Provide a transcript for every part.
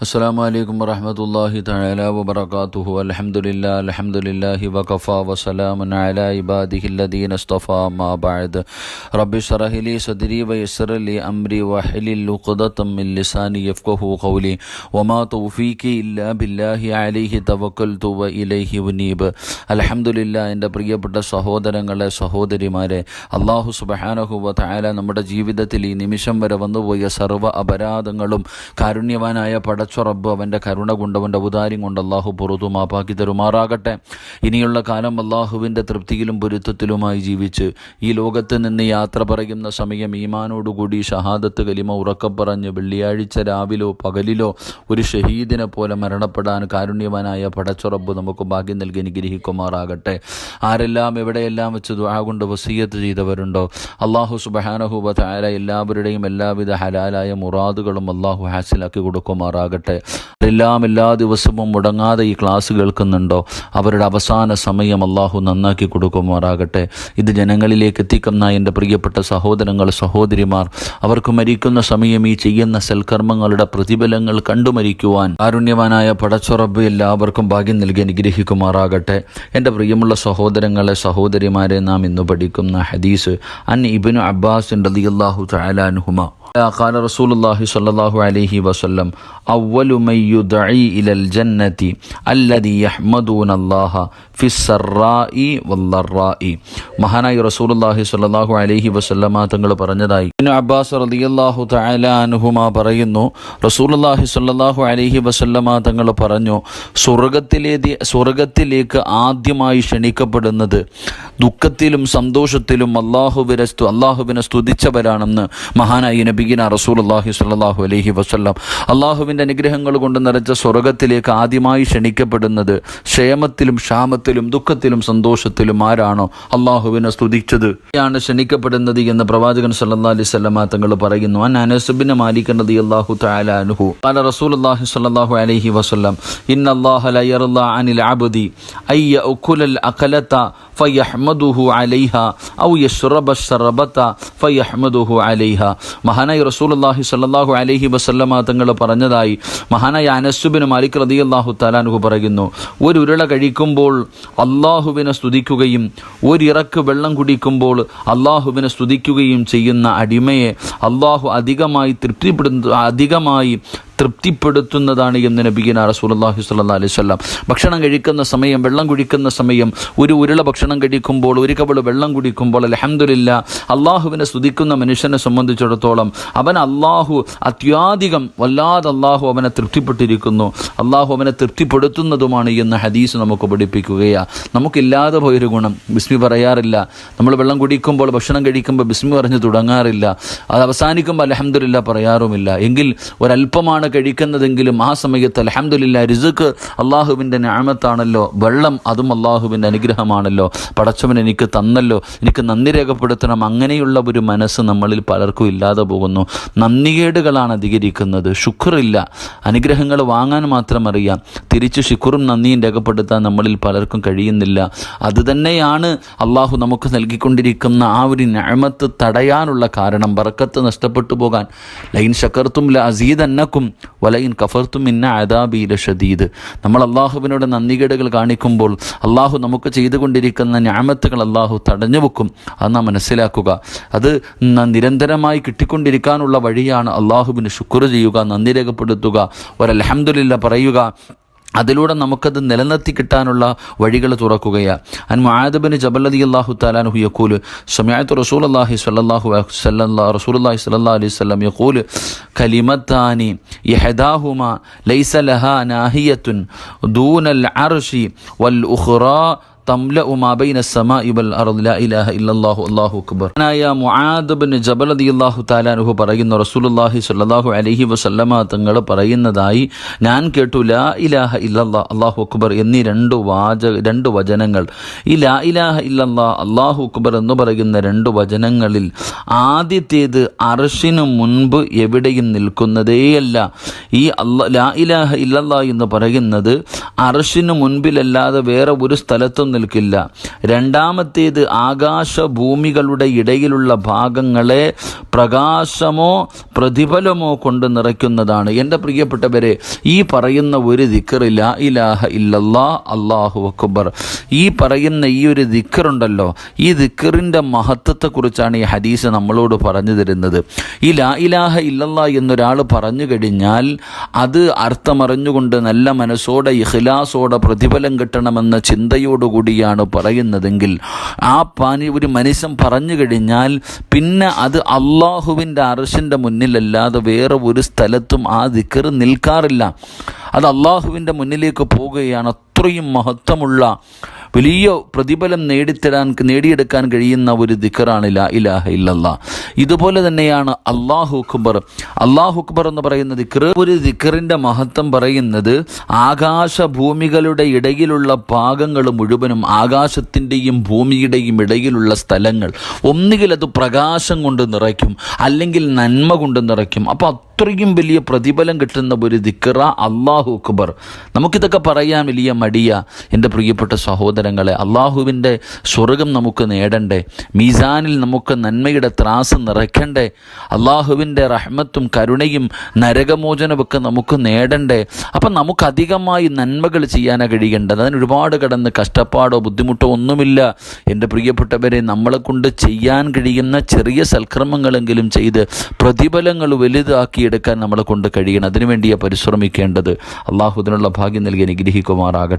അസ്സാം വലൈക്കും വറഹമത്തല്ലാഹി തല വാത്തു അലഹമുല്ല അലഹമുല്ലാഹി വഖഫ വസലാമൻ അല ഇബാദിഹില്ലദീൻ അസ്തഫ മാബാദ് റബ്ബി സറഹിലി സദരി വയസ്സറലി അമ്രി വഹലിൽ ഖുദത്തമ്മിൽ ലിസാനി യഫ്കഹു വമാ തൗഫീഖി ഇല്ലാ ബില്ലാഹി അലൈഹി തവക്കൽതു തുവ ഇലഹി ഉനീബ്. അലഹമുല്ല എന്റെ പ്രിയപ്പെട്ട സഹോദരങ്ങളെ സഹോദരിമാരെ അള്ളാഹു സുബഹാനഹു വ നമ്മുടെ ജീവിതത്തിൽ ഈ നിമിഷം വരെ വന്നുപോയ സർവ അപരാധങ്ങളും കാരുണ്യവാനായ പട പടച്ച റബ്ബ് അവന്റെ കരുണ കൊണ്ട് അവന്റെ ഔദാര്യം കൊണ്ട് അള്ളാഹു പുറത്തു മാപ്പാക്കി തരുമാറാകട്ടെ. ഇനിയുള്ള കാലം അള്ളാഹുവിന്റെ തൃപ്തിയിലും പൊരുത്തത്തിലുമായി ജീവിച്ച് ഈ ലോകത്ത് നിന്ന് യാത്ര പറയുന്ന സമയം ഈമാനോടുകൂടി ഷഹാദത്ത് കലിമ ഉറക്കം പറഞ്ഞ് വെള്ളിയാഴ്ച രാവിലോ പകലിലോ ഒരു ഷഹീദിനെ പോലെ മരണപ്പെടാൻ കാരുണ്യവാനായ പടച്ച റബ്ബ് നമുക്ക് ഭാഗ്യം നൽകി അനുഗ്രഹിക്കുമാറാകട്ടെ. ആരെല്ലാം എവിടെയെല്ലാം വെച്ച് ദുആ കൊണ്ട് വസീയത്ത് ചെയ്തവരുണ്ടോ? അള്ളാഹു സുബഹാനഹുബ താര എല്ലാവരുടെയും എല്ലാവിധ ഹലാലായ മുറാദുകളും അള്ളാഹു ഹാസിലാക്കി കൊടുക്കുമാറാകട്ടെ. ആരെല്ലാം എല്ലാ ദിവസവും മുടങ്ങാതെ ഈ ക്ലാസ് കേൾക്കുന്നുണ്ടോ? അവരുടെ അവസാന സമയം അള്ളാഹു നന്നാക്കി കൊടുക്കുമാറാകട്ടെ. ഇത് ജനങ്ങളിലേക്ക് എത്തിക്കുന്ന എന്റെ പ്രിയപ്പെട്ട സഹോദരങ്ങൾ സഹോദരിമാർ അവർക്ക് മരിക്കുന്ന സമയം ഈ ചെയ്യുന്ന സൽക്കർമ്മങ്ങളുടെ പ്രതിഫലങ്ങൾ കണ്ടു മരിക്കുവാൻ കാരുണ്യവാനായ പടച്ചുറബ് എല്ലാവർക്കും ഭാഗ്യം നൽകി അനുഗ്രഹിക്കുമാറാകട്ടെ. എന്റെ പ്രിയമുള്ള സഹോദരങ്ങളെ സഹോദരിമാരെ നാം ഇന്ന് പഠിക്കുന്ന ഹദീസ് അൻ ഇബിനു അബ്ബാസ് റളിയല്ലാഹു തആല അൻഹുമ. قال رسول الله صلى الله عليه وسلم أول من يدعي إلى الجنة الذي يحمدون الله في السراء والضراء മഹാനായി റസൂലുള്ളാഹി സ്വല്ലല്ലാഹു അലൈഹി വസല്ലമ തങ്ങൾ പറഞ്ഞതായി ഇബ്നു അബ്ബാസ് റളിയല്ലാഹു തആല അൻഹുമ പറയുന്നു റസൂലുള്ളാഹി സ്വല്ലല്ലാഹു അലൈഹി വസല്ലമ തങ്ങൾ പറഞ്ഞു സ്വർഗത്തിലേക്ക് സ്വർഗത്തിലേക്ക് ആദ്യമായി ക്ഷണിക്കപ്പെടുന്നത് ദുഃഖത്തിലും സന്തോഷത്തിലും അള്ളാഹുവിനെ സ്തു അള്ളാഹുവിനെ സ്തുതിച്ചവരാണെന്ന് മഹാനായി നബിഗിന റസൂൽ അള്ളാഹി സ്വല്ലാഹു അലഹി വസ്ല്ലാം. അള്ളാഹുവിന്റെ അനുഗ്രഹങ്ങൾ കൊണ്ട് നിറച്ച സ്വർഗത്തിലേക്ക് ആദ്യമായി ക്ഷണിക്കപ്പെടുന്നത് ക്ഷേമത്തിലും ക്ഷാമത്തിലും ദുഃഖത്തിലും സന്തോഷത്തിലും ആരാണോ അള്ളാഹുവിനെ സ്തുതിച്ചത്. ആണ് ക്ഷണിക്കപ്പെടുന്നത് എന്ന് പ്രവാചകൻ സല്ലാ അലൈഹി സ്വലമ തങ്ങൾ പറയുന്നു. അൻ അനസുബിനെ മാലിക്കേണ്ടത് അള്ളാഹു തലാനുഹു പല റസൂൽ അള്ളാഹി സ്വല്ലാഹു അലഹി വസ്ല്ലാം ഇന്ന അനിൽ അബദി ഔ മഹാനായി റസൂലുല്ലാഹി സല്ലാഹു അലഹി വസല്ലമ തങ്ങൾ പറഞ്ഞതായി മഹാനായ അനസുബിന് മാലിക് റതി അള്ളാഹു താലാനുഹു പറയുന്നു. ഒരു ഉരുള കഴിക്കുമ്പോൾ അള്ളാഹുവിനെ സ്തുതിക്കുകയും ഒരിറക്ക് വെള്ളം കുടിക്കുമ്പോൾ അള്ളാഹുവിനെ സ്തുതിക്കുകയും ചെയ്യുന്ന അടിമയെ അള്ളാഹു അധികമായി തൃപ്തിപ്പെടുന്ന അധികമായി തൃപ്തിപ്പെടുത്തുന്നതാണ് എന്ന് നബിഗിന റസൂലുള്ളാഹി സ്വല്ലാ അലൈഹി വസല്ലം. ഭക്ഷണം കഴിക്കുന്ന സമയം വെള്ളം കുടിക്കുന്ന സമയം ഒരു ഉരുള ഭക്ഷണം കഴിക്കുമ്പോൾ ഒരു കവൾ വെള്ളം കുടിക്കുമ്പോൾ അലഹമില്ല അള്ളാഹുവിനെ സ്തുതിക്കുന്ന മനുഷ്യനെ സംബന്ധിച്ചിടത്തോളം അവൻ അള്ളാഹു അത്യാധികം വല്ലാതെ അള്ളാഹു അവനെ തൃപ്തിപ്പെട്ടിരിക്കുന്നു. അള്ളാഹു അവനെ തൃപ്തിപ്പെടുത്തുന്നതുമാണ് എന്ന് ഹദീസ് നമുക്ക് പഠിപ്പിക്കുകയാണ് നമുക്കില്ലാതെ പോയൊരു ഗുണം. ബിസ്മി പറയാറില്ല. നമ്മൾ വെള്ളം കുടിക്കുമ്പോൾ ഭക്ഷണം കഴിക്കുമ്പോൾ ബിസ്മി പറഞ്ഞ് തുടങ്ങാറില്ല. അത് അവസാനിക്കുമ്പോൾ അലഹമില്ല പറയാറുമില്ല. എങ്കിൽ ഒരല്പമാണ് കഴിക്കുന്നതെങ്കിലും ആ സമയത്ത് അലഹമില്ല റിസുക്ക് അള്ളാഹുവിന്റെ ഞാമത്താണല്ലോ. വെള്ളം അതും അള്ളാഹുവിന്റെ അനുഗ്രഹമാണല്ലോ. പടച്ചവൻ എനിക്ക് തന്നല്ലോ. എനിക്ക് നന്ദി രേഖപ്പെടുത്തണം. അങ്ങനെയുള്ള ഒരു മനസ്സ് നമ്മളിൽ പലർക്കും ഇല്ലാതെ പോകുന്നു. നന്ദികേടുകളാണ് അധികരിക്കുന്നത്. ശുക്രില്ല. അനുഗ്രഹങ്ങൾ വാങ്ങാൻ മാത്രം അറിയാം. തിരിച്ച് ശുക്റും നന്ദിയും രേഖപ്പെടുത്താൻ നമ്മളിൽ പലർക്കും കഴിയുന്നില്ല. അതുതന്നെയാണ് അള്ളാഹു നമുക്ക് നൽകിക്കൊണ്ടിരിക്കുന്ന ആ ഒരു ഞാമത്ത് തടയാനുള്ള കാരണം. ബറക്കത്ത് നഷ്ടപ്പെട്ടു പോകാൻ. ലൈൻ ശക്കർത്തും ല അസീദന്നക്കും വലയിൻ കഫർത്തും ഇന്ന അദാബീല ഷദീദ് നമ്മൾ അള്ളാഹുവിനോട് നന്ദികേടുകൾ കാണിക്കുമ്പോൾ അള്ളാഹു നമുക്ക് ചെയ്തുകൊണ്ടിരിക്കുന്ന ഞാമത്തുകൾ അള്ളാഹു തടഞ്ഞു വെക്കും. അത് നാം മനസ്സിലാക്കുക. അത് നിരന്തരമായി കിട്ടിക്കൊണ്ടിരിക്കാനുള്ള വഴിയാണ് അള്ളാഹുവിന് ശുക്ർ ചെയ്യുക നന്ദി രേഖപ്പെടുത്തുക ഒരലഹമുല്ല പറയുക. അതിലൂടെ നമുക്കത് നിലനിർത്തി കിട്ടാനുള്ള വഴികൾ തുറക്കുകയാണ്. അൻ മുആദബിന് ജബല്ലതി അള്ളാഹു താലാനുഹു യക്കൂൽ സമയത്ത് റസൂൽ അള്ളാഹി സ്വല്ലല്ലാഹു സല്ലല്ലാ റസൂൽ അള്ളാഹി സല്ലാ അലൈഹി വസല്ലം യക്കൂൽ കലിമത്താനി യഹദാഹുമ ലൈസ ലഹാ നാഹിയത്തുൻ ദൂനൽ അർഷി വൽ ഉഖ്റാ ഇലാഹ അക്ബർ. ായ പറയുന്ന വസല്ലമ തങ്ങൾ പറയുന്നതായി ഞാൻ കേട്ടു ലാ ഇലാഹ അള്ളാഹു അക്ബർ എന്നീ രണ്ട് രണ്ട് വചനങ്ങൾ. ഈ ലാ ഇലാഹ അള്ളാഹു അക്ബർ എന്ന് പറയുന്ന രണ്ട് വചനങ്ങളിൽ ആദ്യത്തേത് അർഷിനു മുൻപ് എവിടെയും നിൽക്കുന്നതേയല്ല. ഈ അല്ല ലാ ഇലാഹ ഇല്ലല്ലാ എന്ന് പറയുന്നത് അർഷിനു മുൻപിലല്ലാതെ വേറെ ഒരു സ്ഥലത്തും നിൽക്കില്ല രണ്ടാമത്തേത് ആകാശഭൂമികളുടെ ഇടയിലുള്ള ഭാഗങ്ങളെ പ്രകാശമോ പ്രതിഫലമോ കൊണ്ട് നിറയ്ക്കുന്നതാണ്. എന്റെ പ്രിയപ്പെട്ടവരെ ഈ പറയുന്ന ഒരു ദിക്കറില്ല ഇലാഹ ഇല്ലല്ലാ അള്ളാഹു അക്ബർ. ഈ പറയുന്ന ഈ ഒരു ദിക്കറുണ്ടല്ലോ ഈ ദിക്കറിന്റെ മഹത്വത്തെക്കുറിച്ചാണ് ഈ ഹദീസ് നമ്മളോട് പറഞ്ഞു തരുന്നത്. ഈ ലാ ഇലാഹ ഇല്ലല്ലാ എന്നൊരാൾ പറഞ്ഞു കഴിഞ്ഞാൽ അത് അർത്ഥമറിഞ്ഞുകൊണ്ട് നല്ല മനസ്സോടെ ഇഖ്ലാസോടെ പ്രതിഫലം കിട്ടണമെന്ന ചിന്തയോടുകൂടിയാണ് പറയുന്നതെങ്കിൽ ആ പാനി ഒരു മനുഷ്യൻ പറഞ്ഞു കഴിഞ്ഞാൽ പിന്നെ അത് അള്ളാഹുവിന്റെ അറിശിന്റെ മുന്നിലല്ലാതെ വേറെ ഒരു സ്ഥലത്തും ആ ദിക്കർ നിൽക്കാറില്ല. അത് അള്ളാഹുവിന്റെ മുന്നിലേക്ക് പോവുകയാണ് അത്രയും മഹത്വമുള്ള വലിയ പ്രതിഫലം നേടിത്തരാൻ നേടിയെടുക്കാൻ കഴിയുന്ന ഒരു ദിക്കറാണ് ലാ ഇലാഹ ഇല്ലല്ല. ഇതുപോലെ തന്നെയാണ് അള്ളാഹു അക്ബർ. അള്ളാഹു അക്ബർ എന്ന് പറയുന്ന ദിക്കർ ഒരു ദിക്കറിന്റെ മഹത്വം പറയുന്നത് ആകാശഭൂമികളുടെ ഇടയിലുള്ള ഭാഗങ്ങൾ മുഴുവനും ആകാശത്തിന്റെയും ഭൂമിയുടെയും ഇടയിലുള്ള സ്ഥലങ്ങൾ. ഒന്നുകിൽ അത് പ്രകാശം കൊണ്ട് നിറയ്ക്കും അല്ലെങ്കിൽ നന്മ കൊണ്ട് നിറയ്ക്കും. അപ്പോൾ അത്രയും വലിയ പ്രതിഫലം കിട്ടുന്ന ഒരു ദിക്കറ അള്ളാഹു അക്ബർ. നമുക്കിതൊക്കെ പറയാൻ വലിയ മടിയ എന്റെ പ്രിയപ്പെട്ട സഹോദരങ്ങളെ അള്ളാഹുവിന്റെ സ്വർഗം നമുക്ക് നേടണ്ടേ മീസാനിൽ നമുക്ക് നന്മയുടെ ത്രാസ് നിറയ്ക്കണ്ടേ അള്ളാഹുവിന്റെ റഹ്മത്തും കരുണയും നരകമോചനമൊക്കെ നമുക്ക് നേടണ്ടേ. അപ്പം നമുക്ക് അധികമായി നന്മകൾ ചെയ്യാനാണ് കഴിയേണ്ടത്. അതിന് ഒരുപാട് കടന്ന് കഷ്ടപ്പാടോ ബുദ്ധിമുട്ടോ ഒന്നുമില്ല. എന്റെ പ്രിയപ്പെട്ടവരെ നമ്മളെ കൊണ്ട് ചെയ്യാൻ കഴിയുന്ന ചെറിയ സൽക്രമങ്ങളെങ്കിലും ചെയ്ത് പ്രതിഫലങ്ങൾ വലുതാക്കിയെടുക്കാൻ നമ്മളെ കൊണ്ട് കഴിയണം. അതിനുവേണ്ടിയാണ് പരിശ്രമിക്കേണ്ടത്. അള്ളാഹുദിനുള്ള ഭാഗ്യം നൽകി അനുഗ്രഹിക്കുമാറാകട്ടെ.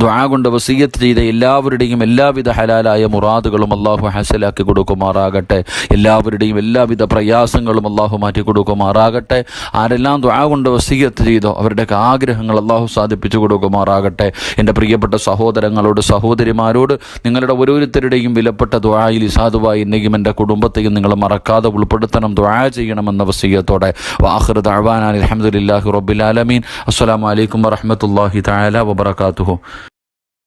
ദ്വാ കൊണ്ട് വസീയത്ത് ചെയ്ത എല്ലാവരുടെയും എല്ലാവിധ ഹലാലായ മുറാദുകളും അള്ളാഹു ഹാസലാക്കി കൊടുക്കുമാറാകട്ടെ. എല്ലാവരുടെയും എല്ലാവിധ പ്രയാസങ്ങളും അള്ളാഹു മാറ്റി കൊടുക്കുമാറാകട്ടെ. ആരെല്ലാം ദ്വാ കൊണ്ട് വസീയത്ത് ചെയ്തോ അവരുടെയൊക്കെ ആഗ്രഹങ്ങൾ അള്ളാഹു സാധിപ്പിച്ചു കൊടുക്കുമാറാകട്ടെ. എന്റെ പ്രിയപ്പെട്ട സഹോദരങ്ങളോട് സഹോദരിമാരോട് നിങ്ങളുടെ ഓരോരുത്തരുടെയും വിലപ്പെട്ട ദ്വായിൽ സാധുവായി എന്നെയും എന്റെ കുടുംബത്തെയും നിങ്ങൾ മറക്കാതെ ഉൾപ്പെടുത്തണം. ദ്വാ ചെയ്യണമെന്ന വസീയത്തോടെ. വാഹൃദ് അഹ്വാൻ അലഹമുല്ലാഹി റബ്ബിലാലമീൻ അസ്സലാമു അലൈക്കും വറഹമത്തല്ലാഹി തആല tuvo